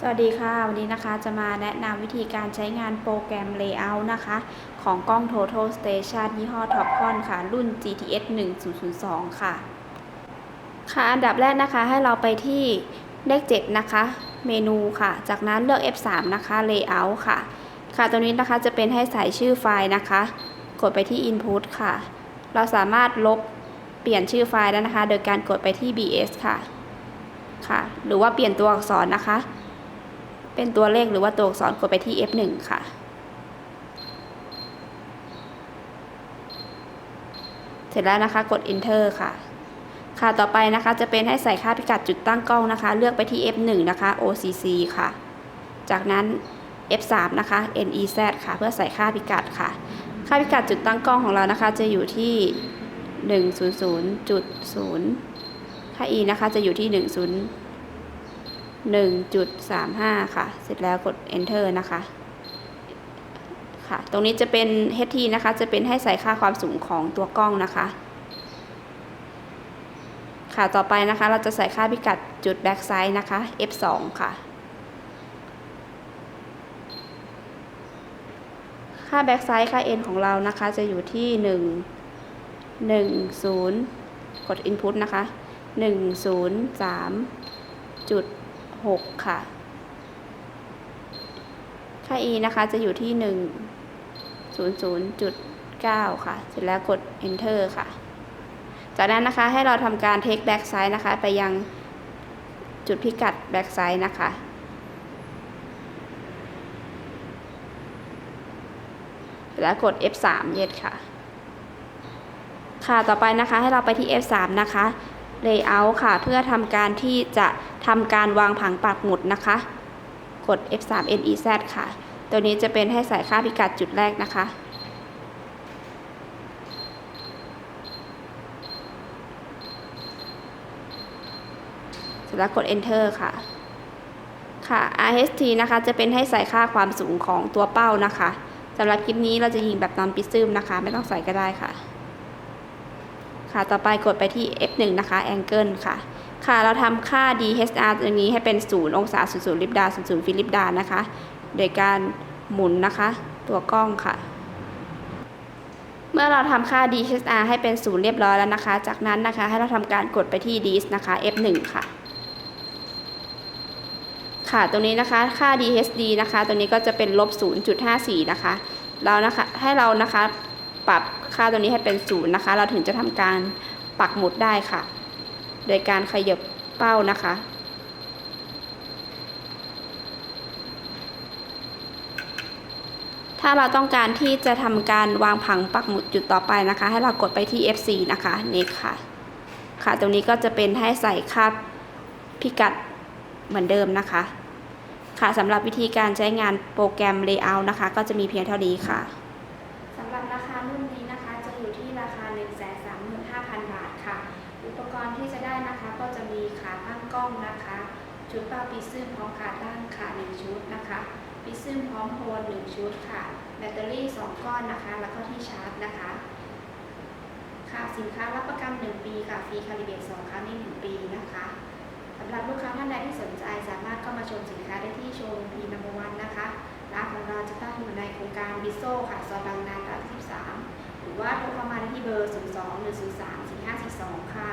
สวัสดีค่ะ วันนี้นะคะจะมาแนะนำวิธีการใช้งานโปรแกรม Layout นะคะ ของกล้อง Total Station ยี่ห้อ Topcon ค่ะ รุ่น GTS 1002 ค่ะ ค่ะ อันดับแรกนะคะให้เราไปที่เลข 7 นะคะ เมนูค่ะ จากนั้นเลือก F3 นะคะ Layout ค่ะ ค่ะตรงนี้นะคะจะเป็นให้ใส่ชื่อไฟล์นะคะ กดไปที่ Input ค่ะ เราสามารถลบเปลี่ยนชื่อไฟล์ได้นะคะ โดยการกดไปที่ BS ค่ะ ค่ะ หรือว่าเปลี่ยนตัวอักษรนะคะ เป็นตัวเลขหรือว่าตัวอักษรกดไปที่ F1 ค่ะ เสร็จแล้วนะคะกด Enter ค่ะ ค่ะต่อไปนะคะจะเป็นให้ใส่ค่าพิกัดจุดตั้งกล้องนะคะ เลือกไปที่ F1 นะคะ OCC ค่ะ จากนั้น F3 นะคะ NEZ ค่ะ เพื่อใส่ค่าพิกัดค่ะ ค่าพิกัดจุดตั้งกล้องของเรานะคะ จะอยู่ที่ 100.0 ค่า E นะคะจะอยู่ที่ 10 1.35 ค่ะ เสร็จแล้วกด enter นะคะ ค่ะ ตรงนี้จะเป็น ht นะคะ จะเป็นให้ใส่ค่าความสูงของตัวกล้องนะคะ ค่ะ ต่อไปนะคะ เราจะใส่ค่าพิกัดจุด back side นะคะ f2 ค่ะ ค่า back side ค่า n ของเรานะคะ จะอยู่ที่ 1 1 0 กด input นะคะ 1 0 3จุด 6 ค่ะ ค่า e นะคะจะอยู่ที่ 1 0 0.9 ค่ะ เสร็จแล้วกด enter ค่ะ จากนั้นนะคะให้เราทำการ take back side นะคะ ไปยังจุดพิกัด back side นะคะแล้วกด F3 yes ค่ะ ค่ะ ต่อไปนะคะให้เราไปที่ F3 นะคะ Layout ค่ะ เพื่อทำการที่จะทำการวางผังปักหมุดนะคะ กด F3 NEZ ค่ะ ตัวนี้จะเป็นให้ใส่ค่าพิกัดจุดแรกนะคะ เสร็จแล้วกด Enter ค่ะ ค่ะ RST นะคะจะเป็นให้ใส่ค่าความสูงของตัวเป้านะคะสำหรับคลิปนี้เราจะยิงแบบนอนปิซึมนะคะ ไม่ต้องใส่ก็ได้ค่ะ ค่ะ ต่อไปกดไปที่ F1 นะคะ Angle ค่ะ ค่ะ เราทำค่า DHR ตรงนี้ให้เป็น 0 องศา 00 ลิบดา 00 ฟิลิปดา นะคะ โดยการหมุนนะคะ ตัวกล้องค่ะ เมื่อเราทำค่า DHR ให้เป็น 0 เรียบร้อยแล้วนะคะ จากนั้นนะคะ ให้เราทำการกดไปที่ DIS นะคะ F1 ค่ะค่ะ ตรงนี้นะคะ ค่า DHD นะคะตรงนี้ก็จะเป็นลบ 0.54 นะคะเรานะคะ ให้เรานะคะ ปรับค่าตรงนี้ให้เป็น0นะคะ เราถึงจะทำการปักหมุดได้ค่ะ โดยการขยับเป้านะคะ ถ้าเราต้องการที่จะทำการวางผังปักหมุดจุดต่อไปนะคะ ให้เรากดไปที่ F4 นะคะนี่ค่ะ ค่ะตรงนี้ก็จะเป็นให้ใส่ค่าพิกัดเหมือนเดิมนะคะ ค่ะสำหรับวิธีการใช้งานโปรแกรม Layout นะคะ ก็จะมีเพียงเท่านี้ค่ะ 135,000 บาทค่ะ อุปกรณ์ที่จะได้นะคะก็จะมีขาตั้งกล้องนะคะ ชุดเป้าปิซึมพร้อมขาตั้งค่ะ1ชุดนะคะปิซึมพร้อมโฮล1ชุดค่ะ แบตเตอรี่ 2 ก้อนนะคะ แล้วก็ที่ชาร์จนะคะ ค่ะสินค้ารับประกัน 1 ปีค่ะฟรีคาลิเบต2ครั้งใน 1 ปีนะคะสำหรับลูกค้าท่านใดที่สนใจสามารถเข้ามาชมสินค้าได้ที่โชว์รูมพีนัมเบอร์วันนะคะร้านของเราจะตั้งอยู่ในโครงการบิโซค่ะซอยบางนา รือว่าโทรเข้ามาได้ที่เบอร์ 02 103 4542 ค่ะ